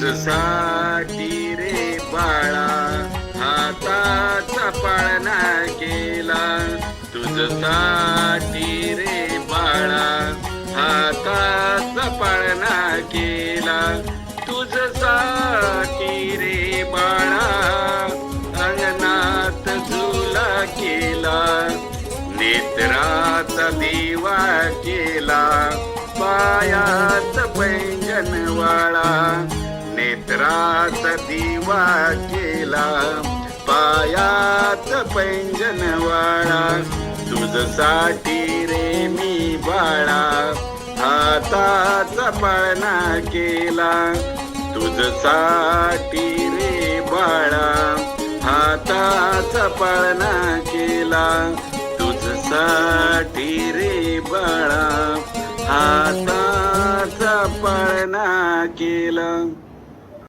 तुझसाठी रे बाळा हाताचा पाळणा केला. तुझसाठी रे बाळा हाताचा पाळणा केला. तुझसाठी रे बाळा अंगणात झुला केला. नेत्राचा दिवा केला. पायात पैंजनवाळा नेत्राचा दिवा केला पायात पैंजनवाळा तुझसाठी रे मी बाळा हाताचा पाळणा केला. तुझसाठी रे बाळा हाताचा पाळणा केला. तुझसाठी रे बाळा हाताचा पाळणा केला.